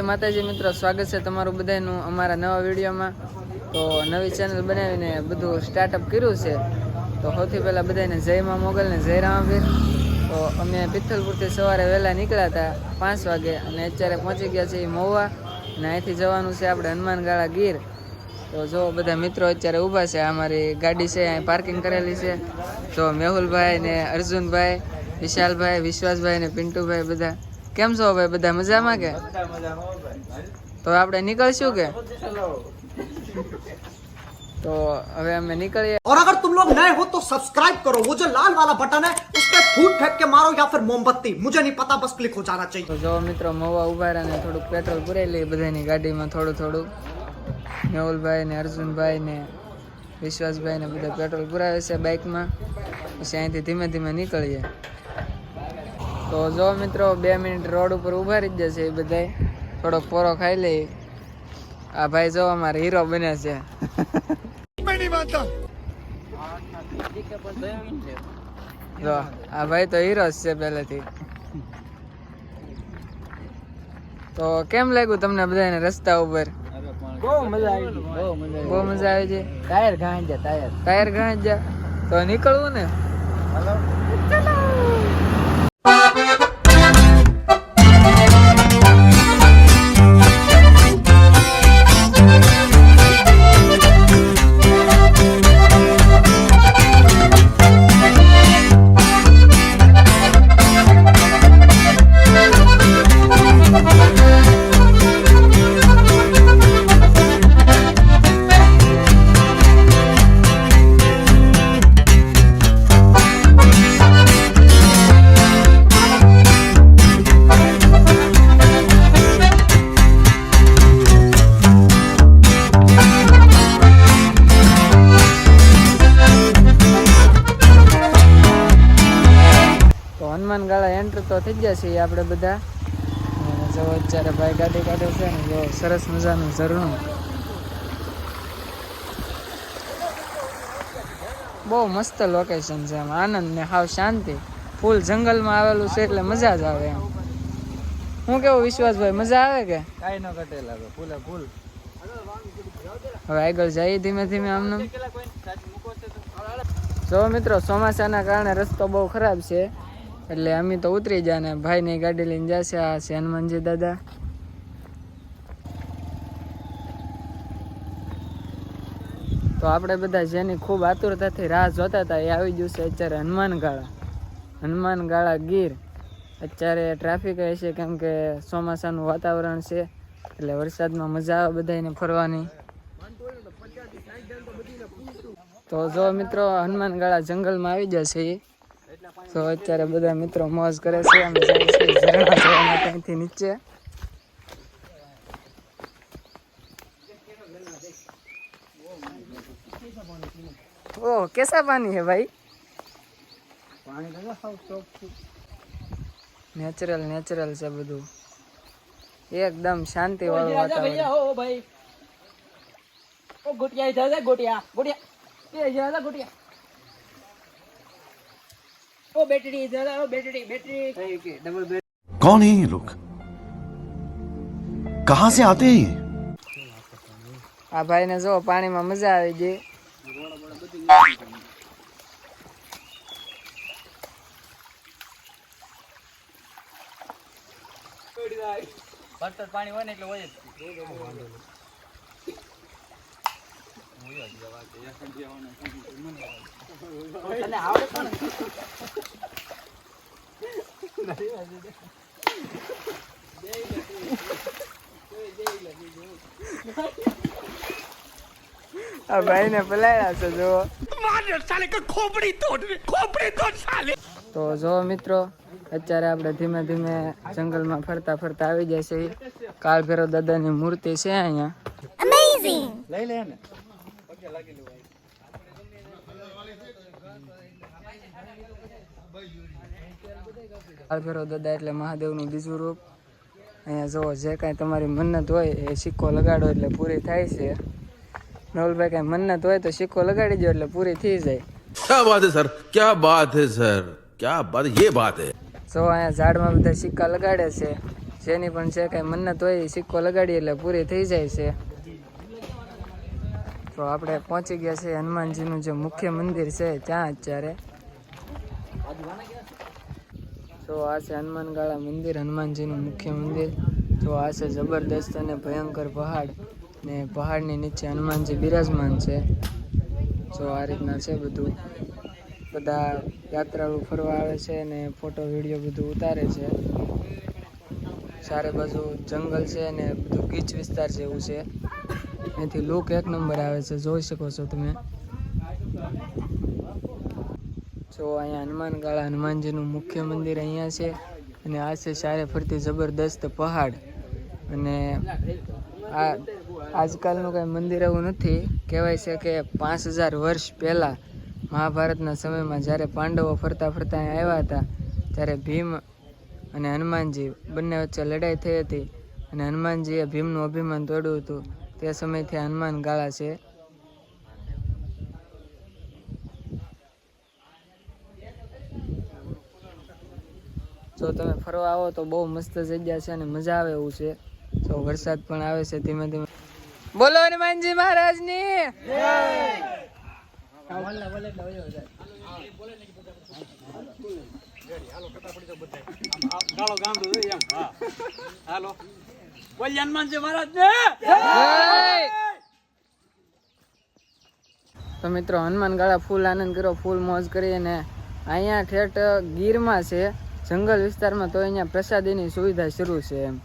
જય માતાજી મિત્રો, સ્વાગત છે તમારું બધાનું અમારા નવા વિડીયોમાં. તો નવી ચેનલ બનાવીને બધું સ્ટાર્ટઅપ કર્યું છે. તો સૌથી પહેલાં બધાને જય મા મોગલ ને જય રામાભીર તો અમે પિથલપુરથી સવારે વહેલા નીકળ્યા હતા પાંચ વાગે અને અત્યારે પહોંચી ગયા છીએ મહુવા અને અહીંથી જવાનું છે આપણે હનુમાનગાળા ગીર. તો જો બધા મિત્રો અત્યારે ઊભા છે અમારી ગાડી છે, અહીં પાર્કિંગ કરેલી છે. તો મેહુલભાઈ ને અર્જુનભાઈ, વિશાલભાઈ, વિશ્વાસભાઈ ને પિન્ટુભાઈ બધા કેમ છો ભાઈ બધા મજામાં કે તો આપણે નીકળશું કે તો હવે અમે નીકળીએ और अगर तुम लोग नए हो तो सब्सक्राइब करो वो जो लाल वाला बटन है उस पर फूट फेंक के मारो या फिर मोमबत्ती मुझे नहीं पता बस क्लिक हो जाना चाहिए તો જો મિત્રો મવા ઉભા રહ્યા ને થોડુંક પેટ્રોલ પુરાઈ લઈએ બધાની ગાડીમાં થોડું થોડું મેહુલભાઈ ને અર્જુનભાઈ ને વિશ્વાસભાઈ ને બધા પેટ્રોલ પુરાવે છે બાઇકમાં પછી અહીંથી ધીમે ધીમે નીકળીએ તો જો મિત્રો બે મિનિટ રોડ ઉપર ઊભા રહી જશે એ બધાય. થોડોક પોરો ખાઈ લે. આ ભાઈ જો અમારે હીરો બને છે. જો આ ભાઈ તો હીરો જ છે પહેલેથી. તો કેમ લાગ્યું તમને બધાને રસ્તા ઉપર? બહુ મજા આવી બહુ મજા બહુ મજા આવી છે ટાયર ઘાણ ટાયર. ટાયર ઘણા તો નીકળવું ને? તો ગયા છીએ આપણે બધા. જો અત્યારે ભાઈ ગાડી કાઢે છે ને જો સરસ મજાનું ઝરણું. બહુ મસ્ત લોકેશન છે એમ. આનંદ ને હાવ શાંતિ. ફૂલ જંગલમાં આવેલું છે એટલે મજા જ આવે એમ. હું કેવું વિશ્વાસભાઈ મજા આવે કે? કાઈ ન કટે લાગે ફૂલે ફૂલ. હવે આગળ જઈએ ધીમે ધીમે આમને. જો મિત્રો ચોમાસાના કારણે રસ્તો બહુ ખરાબ છે. એટલે અમે તો ઉતરી જાય ને ભાઈની ગાડી લઈને જશે આ છે દાદા. તો આપણે બધા જેની ખૂબ આતુરતાથી રાહ જોતા હતા, એ આવી ગયું છે અત્યારે હનુમાનગાળા. હનુમાનગાળા હનુમાન ગાળા ગીર. અત્યારે ટ્રાફિક હશે કેમ કે ચોમાસાનું વાતાવરણ છે, એટલે વરસાદમાં મજા આવે બધાને ફરવાની. તો જો મિત્રો હનુમાન ગાળા જંગલમાં આવી જશે તો અત્યારે બધા મિત્રો મોજ કરે છે અમે જઈએ છીએ ઝરણા જોવા માટે અહીંથી નીચે. ઓહ કેસા પાણી હે ભાઈ? નેચરલ નેચરલ છે બધું. એકદમ શાંતિ વાળું વાતાવરણ. ઓ ભાઈ. ઓ ગોટિયા ઇધર ગોટિયા ગોટિયા. એ ઇધર ગોટિયા ઓ બેટરી ઇધર ઓ બેટરી બેટરી ડબલ कौन है ये लोग कहां से आते हैं ये આ ભાઈને જો પાણીમાં મજા આવી ગઈ ભરતર પાણી હોય ને એટલે હોય જ તને આવડે પણ આ ભાઈને પલાળ્યા છે જો તો જો મિત્રો અત્યારે આપણે ધીમે ધીમે જંગલમાં ફરતા ફરતા આવી જાય છે કાળ ભૈરવ દાદાની મૂર્તિ છે અહીંયા. લઈ લે ને લાગેલું હોય અલભેરો દાદા એટલે મહાદેવનું બીજું રૂપ. અહીંયા જુઓ જે કાંઈ તમારી મન્નત હોય એ સિક્કો લગાડો એટલે પૂરી થાય છે. નવલભાઈ કાંઈ મન્નત હોય તો સિક્કો લગાડી દો એટલે પૂરી થઈ જાય. ક્યાં બાત સર? ક્યાં બાત હે સર? ક્યાં બાત યે બાત હે જો અહીંયા ઝાડમાં બધા સિક્કા લગાડે છે. જેની પણ જે કાંઈ મન્નત હોય એ સિક્કો લગાડી એટલે પૂરી થઈ જાય છે. તો આપણે પહોંચી ગયા છે હનુમાનજીનું જે મુખ્ય મંદિર છે, ત્યાં અત્યારે. તો આ છે હનુમાનગાળા મંદિર, હનુમાનજીનું મુખ્ય મંદિર. તો આ છે જબરદસ્ત અને ભયંકર પહાડ. ને પહાડની નીચે હનુમાનજી બિરાજમાન છે. તો આ રીતના છે બધું. બધા યાત્રાળુ ફરવા આવે છે ને ફોટો, વીડિયો બધું ઉતારે છે. ચારે બાજુ જંગલ છે ને બધું ગીચ વિસ્તાર જેવું છે. એથી લુક એક નંબર આવે છે, જોઈ શકો છો તમે. જો અહીંયા હનુમાનગાળા હનુમાનજીનું મુખ્ય મંદિર અહીંયા છે અને આ છે ચારે ફરતી જબરદસ્ત પહાડ. અને આ આજકાલનું કાંઈ મંદિર એવું નથી. કહેવાય છે કે પાંચ હજાર વર્ષ પહેલાં મહાભારતના સમયમાં જ્યારે પાંડવો ફરતા ફરતા આવ્યા હતા, ત્યારે ભીમ અને હનુમાનજી બંને વચ્ચે લડાઈ થઈ હતી અને હનુમાનજીએ ભીમનું અભિમાન તોડ્યું હતું. તે સમયથી હનુમાન ગાળા છે. જો તમે ફરવા આવો તો બહુ મસ્ત જગ્યા છે અને મજા આવે એવું છે. તો વરસાદ પણ આવે છે ધીમે ધીમે. બોલો હનુમાનજી મહારાજની. હાલો. બોલ હનુમાનજી મહારાજ ને. તો મિત્રો, હનુમાન ગાળા ફૂલ આનંદ કર્યો, ફૂલ મોજ કરી અને અહીંયા ઠેઠ ગીરમાં છે, જંગલ વિસ્તારમાં તો અહીંયા પ્રસાદીની સુવિધા શરૂ છે એમ.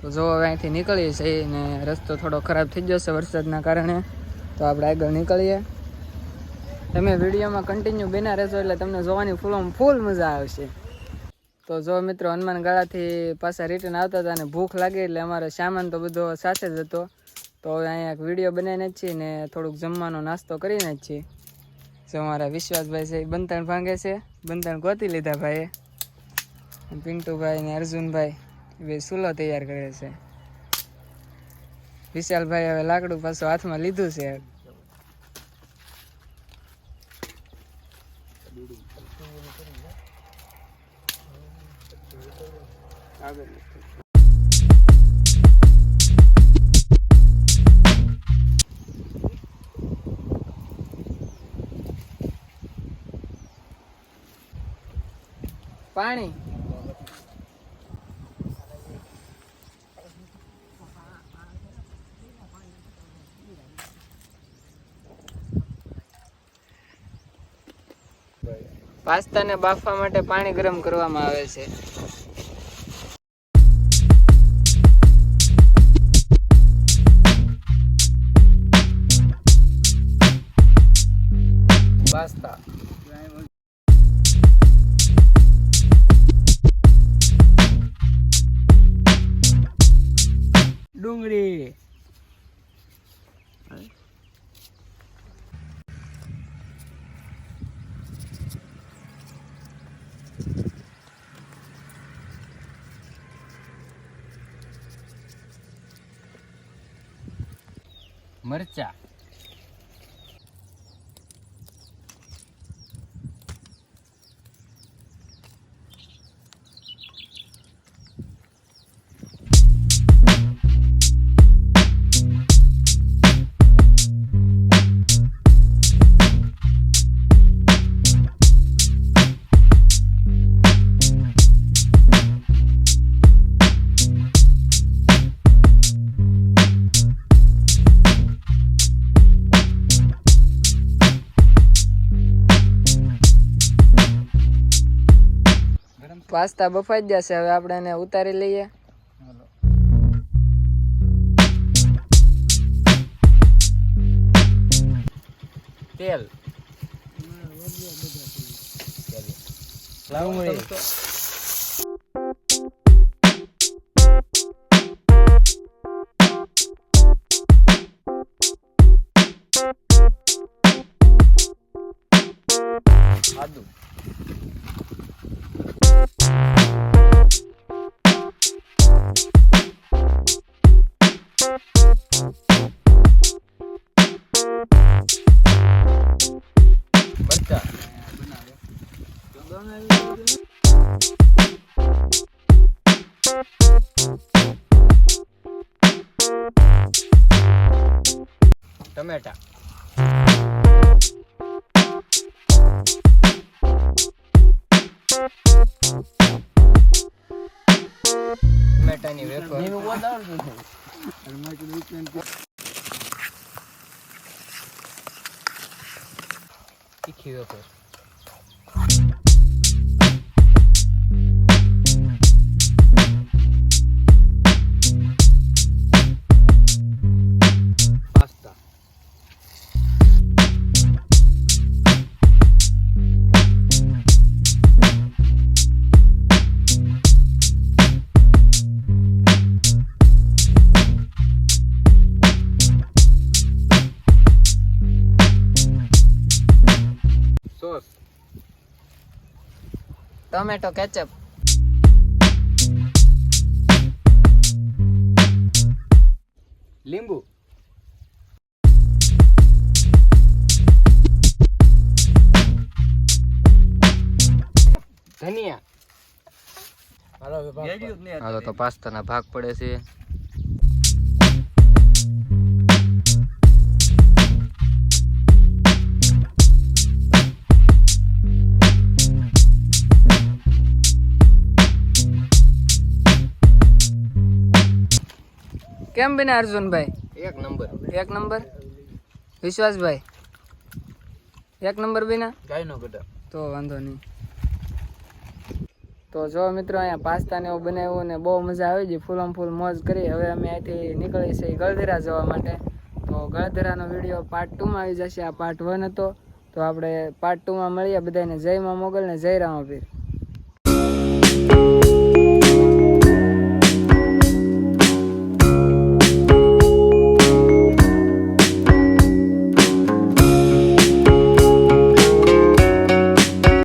તો જો હવે અહીંથી નીકળીએ છીએ ને રસ્તો થોડો ખરાબ થઈ ગયો છે વરસાદના કારણે, તો આપણે આગળ નીકળીએ. તમે વિડીયોમાં કન્ટિન્યુ બેના રહેશો એટલે તમને જોવાની ફૂલોમાં ફૂલ મજા આવશે. તો જો મિત્રો, હનુમાન ગાળાથી પાછા રિટર્ન આવતા હતા અને ભૂખ લાગી એટલે અમારો સામાન તો બધો સાથે જ હતો. તો હવે અહીંયા વીડિયો બનાવીને જ છીએ ને થોડુંક જમવાનો નાસ્તો કરીને જ છીએ. જો અમારા વિશ્વાસભાઈ છે, એ બંધણ ભાંગે છે. બંધણ ગોતી લીધા ભાઈએ. પિન્ટુભાઈ ને અર્જુનભાઈ બે સુલો તૈયાર કરે છે. વિશાલભાઈ હવે લાકડું પાછું હાથમાં લીધું છે. પાણી. પાસ્તાને બાફવા માટે પાણી ગરમ કરવામાં આવે છે. પાસ્તા. મરચા. પાસ્તા બફાઈ જશે. હવે આપણે એને ઉતારી લઈએ. તેલ. આદુ. ટમેટા. ટમેટાની વેફર. તીખી વેફર. Tomato ketchup. લીંબુ. ધનિયા. હાલો તો પાસ્તાના ભાગ પડે છે. કેમ બને અર્જુનભાઈ? એક નંબર. એક નંબર? વિશ્વાસભાઈ? એક નંબર બિના? ગાયનો ગટર તો વાંધો નહીં. તો જો મિત્રો અહીંયા પાસ્તા ને એવું બનાવ્યું ને બહુ મજા આવી ગઈ. ફૂલમ ફૂલ મોજ કરી. હવે અમે અહીંથી નીકળી છે ગળધરા જવા માટે. તો ગળધરાનો વીડિયો પાર્ટ ટુમાં આવી જશે. આ પાર્ટ વન હતો. તો આપણે પાર્ટ ટુમાં મળીએ. બધાને જય માં મોગલ ને જય રામાપીર.